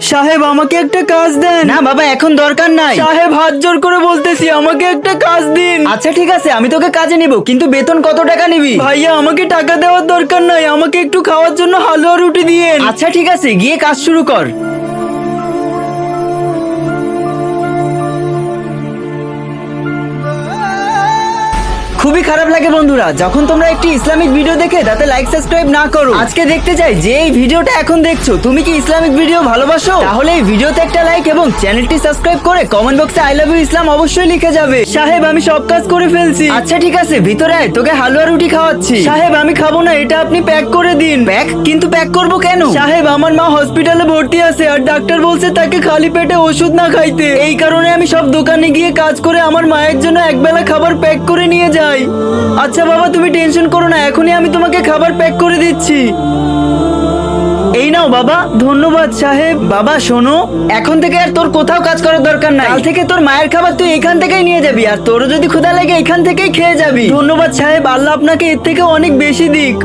সাহেব আমাকে একটা কাজ দেন। না বাবা এখন দরকার নাই। সাহেব হাত জোর করে বলতেছি আমাকে একটা কাজ দিন। আচ্ছা ঠিক আছে আমি তোকে কাজে নিব কিন্তু বেতন কত টাকা নিবি? ভাইয়া আমাকে টাকা দেওয়ার দরকার নাই আমাকে একটু খাওয়ার জন্য হালুয়া রুটি দিয়ে আচ্ছা ঠিক আছে গিয়ে কাজ শুরু কর। খুবই খারাপ লাগে বন্ধুরা। যখন তোমরা একটি ইসলামিক ভিডিও দেখে তাতে লাইক সাবস্ক্রাইব না করো, আজকে দেখতে চাই যে এই ভিডিওটা এখন দেখছ। তুমি কি ইসলামিক ভিডিও ভালোবাসো? তাহলে এই ভিডিওতে একটা লাইক এবং চ্যানেলটি সাবস্ক্রাইব করে কমেন্ট বক্সে আই লাভ ইউ ইসলাম অবশ্যই লিখে যাবে। সাহেব, আমি সব কাজ করে ফেলছি। আচ্ছা ঠিক আছে, ভিতরে আয়, তোকে হালুয়া রুটি খাওয়াচ্ছি। সাহেব, আমি খাব না, এটা আপনি প্যাক করে দিন। প্যাক কিন্তু প্যাক করব কেন? সাহেব, আমার মা হসপিটালে ভর্তি আছে আর ডাক্তার বলছে তাকে খালি পেটে ওষুধ না খাইতে। এই কারণে আমি সব দোকানে গিয়ে কাজ করে আমার মায়ের জন্য একবেলা খাবার প্যাক করে নিয়ে যাই। আচ্ছা বাবা, তুমি টেনশন করো না, এখনই আমি তোমাকে খাবার প্যাক করে দিচ্ছি। এই নাও বাবা, ধন্যবাদ সাহেব। বাবা, শোনো, এখন থেকে আর তোর কোথাও কাজ করার দরকার নাই। কাল থেকে তোর মায়ের খাবার তুই এখান থেকেই নিয়ে যাবি, আর তোরও যদি ক্ষুধা লাগে এখান থেকেই খেয়ে যাবি। ধন্যবাদ সাহেব, আল্লাহ আপনাকে এর থেকে অনেক বেশি দিক।